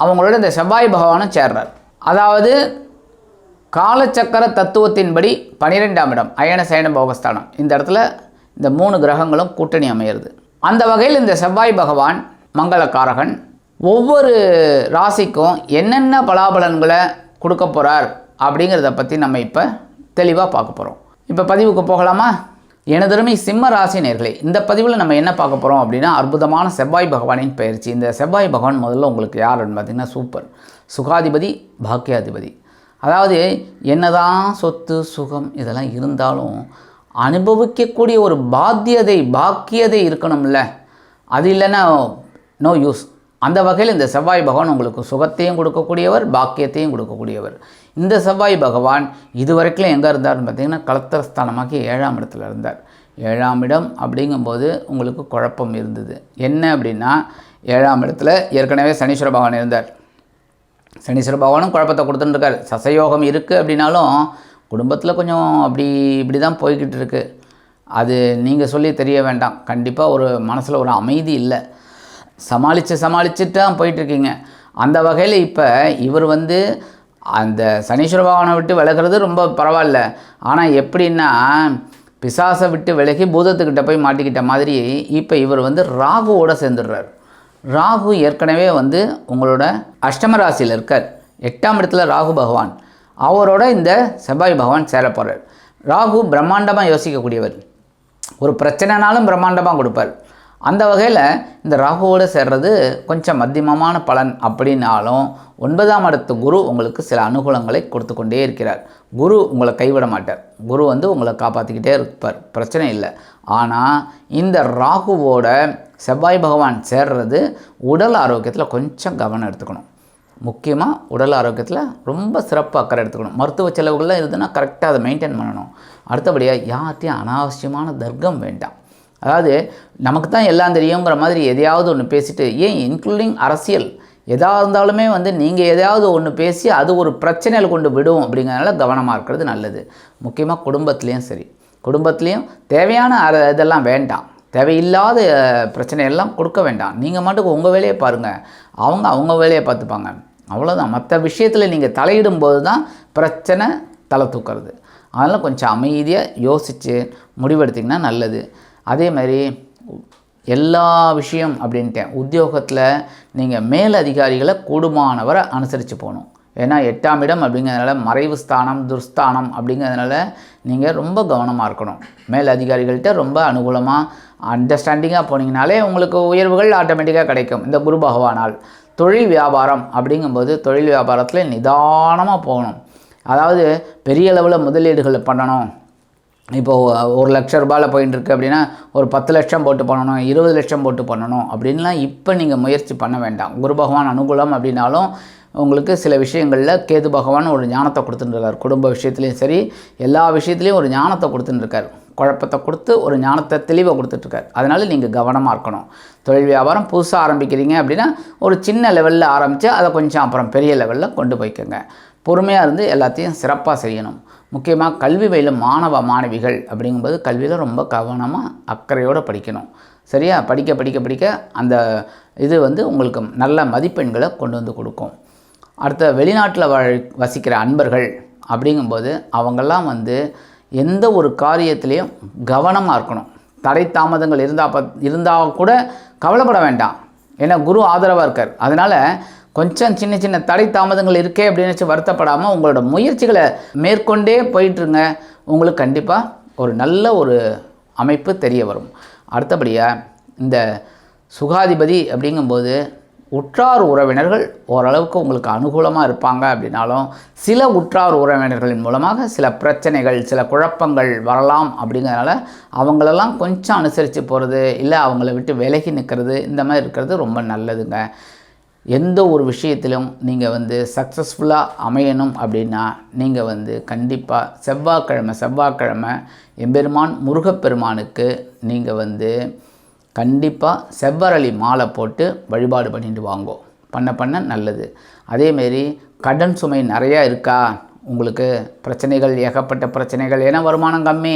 அவங்களோட இந்த செவ்வாய் பகவானும் சேர்றார். அதாவது காலச்சக்கர தத்துவத்தின்படி பனிரெண்டாம் இடம் அயன சயன போகஸ்தானம். இந்த இடத்துல இந்த மூணு கிரகங்களும் கூட்டணி அமையிறது. அந்த வகையில் இந்த செவ்வாய் பகவான் மங்களக்காரகன் ஒவ்வொரு ராசிக்கும் என்னென்ன பலாபலன்களை கொடுக்க போகிறார் அப்படிங்கிறத பற்றி நம்ம இப்போ தெளிவாக பார்க்க போகிறோம் இப்போ பதிவுக்கு போகலாமா? எனதருமை சிம்ம ராசி நேர்களே இந்த பதிவில் நம்ம என்ன பார்க்க போகிறோம் அப்படின்னா அற்புதமான செவ்வாய் பகவானின் பயிற்சி. இந்த செவ்வாய் பகவான் முதல்ல உங்களுக்கு யாருன்னு பார்த்தீங்கன்னா சூப்பர். சுகாதிபதி பாக்கியாதிபதி. அதாவது என்னதான் சொத்து சுகம் இதெல்லாம் இருந்தாலும் அனுபவிக்கக்கூடிய ஒரு பாத்தியதை பாக்கியதை இருக்கணும்ல. அது இல்லைன்னா நோ யூஸ் அந்த வகையில் இந்த செவ்வாய் பகவான் உங்களுக்கு சுகத்தையும் கொடுக்கக்கூடியவர் பாக்கியத்தையும் கொடுக்கக்கூடியவர். இந்த செவ்வாய் பகவான் இதுவரைக்கும் எங்கே இருந்தார்னு பார்த்தீங்கன்னா கலத்தரஸ்தானமாக்கி ஏழாம் இடத்துல இருந்தார். ஏழாம் இடம் அப்படிங்கும்போது உங்களுக்கு குழப்பம் இருந்தது. என்ன அப்படின்னா ஏழாம் இடத்துல ஏற்கனவே சனீஸ்வர பகவான் இருந்தார். சனீஸ்வர பகவானும் குழப்பத்தை கொடுத்துட்டுருக்கார். சசயோகம் இருக்குது அப்படின்னாலும் குடும்பத்தில் கொஞ்சம் அப்படி இப்படி தான் போய்கிட்டு இருக்கு. அது நீங்கள் சொல்லி தெரிய வேண்டாம். கண்டிப்பாக ஒரு மனசில் ஒரு அமைதி இல்லை. சமாளித்து சமாளிச்சுட்டு தான் போயிட்டுருக்கீங்க அந்த வகையில் இப்போ இவர் வந்து அந்த சனீஸ்வர பகவானை விட்டு விலகிறது ரொம்ப பரவாயில்ல. ஆனால் எப்படின்னா பிசாசை விட்டு விலகி பூதத்துக்கிட்ட போய் மாட்டிக்கிட்ட மாதிரி இப்போ இவர் வந்து ராகுவோட சேர்ந்துடுறார். ராகு ஏற்கனவே வந்து உங்களோட அஷ்டம ராசியில் இருக்கார். எட்டாம் இடத்துல ராகு பகவான். அவரோட இந்த செவ்வாய் பகவான் சேர போகிறார் ராகு பிரம்மாண்டமாக யோசிக்கக்கூடியவர். ஒரு பிரச்சனைனாலும் பிரம்மாண்டமாக கொடுப்பார். அந்த வகையில் இந்த ராகுவோடு சேர்றது கொஞ்சம் மத்தியமமான பலன் அப்படின்னாலும் ஒன்பதாம் இடத்து குரு உங்களுக்கு சில அனுகூலங்களை கொடுத்து கொண்டே இருக்கிறார். குரு உங்களை கைவிட மாட்டார். குரு வந்து உங்களை காப்பாற்றிக்கிட்டே இருப்பார். பிரச்சனை இல்லை. ஆனால் இந்த ராகுவோட செவ்வாய் பகவான் சேர்றது உடல் ஆரோக்கியத்தில் கொஞ்சம் கவனம் எடுத்துக்கணும். முக்கியமாக உடல் ஆரோக்கியத்தில் ரொம்ப சிறப்பு அக்கறை எடுத்துக்கணும். மருத்துவ செலவுகள்லாம் இருந்ததுன்னா கரெக்டாக அதை மெயின்டைன் பண்ணணும். அடுத்தபடியாக யார்ட்டையும் அனாவசியமான தர்க்கம் வேண்டாம். அதாவது நமக்கு தான் எல்லாம் தெரியுங்கிற மாதிரி எதையாவது ஒன்று பேசிட்டு ஏன் இன்க்ளூடிங் அரசியல்? எதாக இருந்தாலுமே வந்து நீங்கள் எதையாவது ஒன்று பேசி அது ஒரு பிரச்சனையில் கொண்டு விடும் அப்படிங்கிறனால கவனமாக இருக்கிறது நல்லது. முக்கியமாக குடும்பத்துலேயும் சரி. குடும்பத்துலேயும் தேவையான அர- இதெல்லாம் வேண்டாம். தேவையில்லாத பிரச்சனையெல்லாம் கொடுக்க வேண்டாம். நீங்கள் மட்டும் உங்கள் வேலையை பாருங்கள் அவங்க அவங்க வேலையை பார்த்துப்பாங்க. அவ்வளோதான் மற்ற விஷயத்தில் நீங்கள் தலையிடும்போது தான் பிரச்சனை தலை தூக்கிறது. அதனால் கொஞ்சம் அமைதியாக யோசித்து முடிவெடுத்திங்கன்னா நல்லது. அதே மாதிரி எல்லா விஷயம் அப்படின்ட்டேன். உத்தியோகத்தில் நீங்கள் மேல் அதிகாரிகளை கூடுமானவரை அனுசரித்து போகணும். ஏன்னா எட்டாம் இடம் அப்படிங்கிறதுனால மறைவு ஸ்தானம் துர்ஸ்தானம் அப்படிங்கிறதுனால நீங்கள் ரொம்ப கவனமாக இருக்கணும். மேல் அதிகாரிகள்கிட்ட ரொம்ப அனுகூலமாக அண்டர்ஸ்டாண்டிங்காக போனீங்கனாலே உங்களுக்கு உயர்வுகள் ஆட்டோமேட்டிக்காக கிடைக்கும். இந்த குரு பகவானால். தொழில் வியாபாரம் அப்படிங்கும்போது தொழில் வியாபாரத்தில் நிதானமாக போகணும். அதாவது பெரிய அளவில் முதலீடுகள் பண்ணணும். இப்போது ஒரு லட்ச ரூபாயில் போயின்னு இருக்கு அப்படின்னா ஒரு பத்து லட்சம் போட்டு பண்ணணும் இருபது லட்சம் போட்டு பண்ணணும் அப்படின்லாம் இப்போ நீங்கள் முயற்சி பண்ண வேண்டாம். குரு பகவான் அனுகூலம் அப்படின்னாலும் உங்களுக்கு சில விஷயங்களில் கேது பகவான் ஒரு ஞானத்தை கொடுத்துட்டுருக்கார். குடும்ப விஷயத்துலையும் சரி எல்லா விஷயத்துலையும் ஒரு ஞானத்தை கொடுத்துட்டுருக்கார். குழப்பத்தை கொடுத்து ஒரு ஞானத்தை தெளிவை கொடுத்துட்ருக்கார் அதனால் நீங்கள் கவனமாக இருக்கணும். தொழில் வியாபாரம் புதுசாக ஆரம்பிக்கிறீங்க அப்படின்னா ஒரு சின்ன லெவலில் ஆரம்பித்து அதை கொஞ்சம் அப்புறம் பெரிய லெவலில் கொண்டு போய்க்கோங்க. பொறுமையாக இருந்து எல்லாத்தையும் சிறப்பாக செய்யணும். முக்கியமாக கல்வி பயிலும் மாணவ மாணவிகள் அப்படிங்கும்போது கல்வியில் ரொம்ப கவனமாக அக்கறையோடு படிக்கணும். சரியா? படிக்க படிக்க படிக்க அந்த இது வந்து உங்களுக்கு நல்ல மதிப்பெண்களை கொண்டு வந்து கொடுக்கும். அடுத்த வெளிநாட்டில் வாழ் வசிக்கிற அன்பர்கள் அப்படிங்கும்போது அவங்கெல்லாம் வந்து எந்த ஒரு காரியத்திலையும் கவனமாக இருக்கணும். தடை தாமதங்கள் இருந்தால் ப இருந்தால் கூட கவலைப்பட வேண்டாம். ஏன்னா குரு ஆதரவாக இருக்கார். அதனால் கொஞ்சம் சின்ன சின்ன தடை தாமதங்கள் இருக்கே அப்படின்னு வச்சு வருத்தப்படாமல் உங்களோட முயற்சிகளை மேற்கொண்டே போயிட்டுருங்க. உங்களுக்கு கண்டிப்பாக ஒரு நல்ல ஒரு அமைப்பு தெரிய வரும். அடுத்தபடியாக இந்த சுகாதிபதி அப்படிங்கும்போது உற்றார் உறவினர்கள் ஓரளவுக்கு உங்களுக்கு அனுகூலமாக இருப்பாங்க அப்படின்னாலும் சில உற்றார் உறவினர்களின் மூலமாக சில பிரச்சனைகள் சில குழப்பங்கள் வரலாம் அப்படிங்கிறதுனால அவங்களெல்லாம் கொஞ்சம் அனுசரித்து போகிறது இல்லை அவங்கள விட்டு விலகி நிற்கிறது இந்த மாதிரி இருக்கிறது ரொம்ப நல்லதுங்க. எந்த ஒரு விஷயத்திலும் நீங்கள் வந்து சக்ஸஸ்ஃபுல்லாக அமையணும் அப்படின்னா நீங்கள் வந்து கண்டிப்பாக செவ்வாய்க்கிழமை செவ்வாய்க்கிழமை எம்பெருமான் முருகப்பெருமானுக்கு நீங்கள் வந்து கண்டிப்பாக செவ்வரளி மாலை போட்டு வழிபாடு பண்ணிட்டு வாங்கோ. பண்ண பண்ண நல்லது. அதேமாரி கடன் சுமை நிறையா இருக்கா? உங்களுக்கு பிரச்சனைகள் ஏகப்பட்ட பிரச்சனைகள். ஏன்னா வருமானம் கம்மி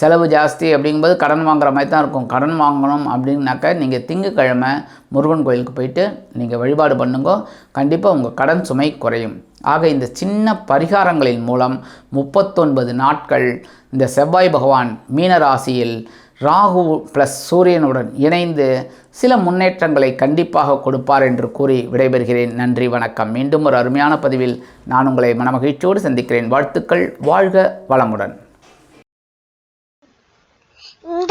செலவு ஜாஸ்தி அப்படிங்கும்போது கடன் வாங்குற மாதிரி தான் இருக்கும். கடன் வாங்கணும் அப்படின்னாக்க நீங்கள் திங்கக்கிழமை முருகன் கோயிலுக்கு போயிட்டு நீங்கள் வழிபாடு பண்ணுங்க. கண்டிப்பாக உங்கள் கடன் சுமை குறையும். ஆக இந்த சின்ன பரிகாரங்களின் மூலம் முப்பத்தொன்பது நாட்கள் இந்த செவ்வாய் பகவான் மீனராசியில் ராகு ப்ளஸ் சூரியனுடன் இணைந்து சில முன்னேற்றங்களை கண்டிப்பாக கொடுப்பார் என்று கூறி விடைபெறுகிறேன். நன்றி வணக்கம். மீண்டும் ஒரு அருமையான பதிவில் நான் உங்களை மனமகிழ்ச்சியோடு சந்திக்கிறேன். வாழ்த்துக்கள் வாழ்க வளமுடன்.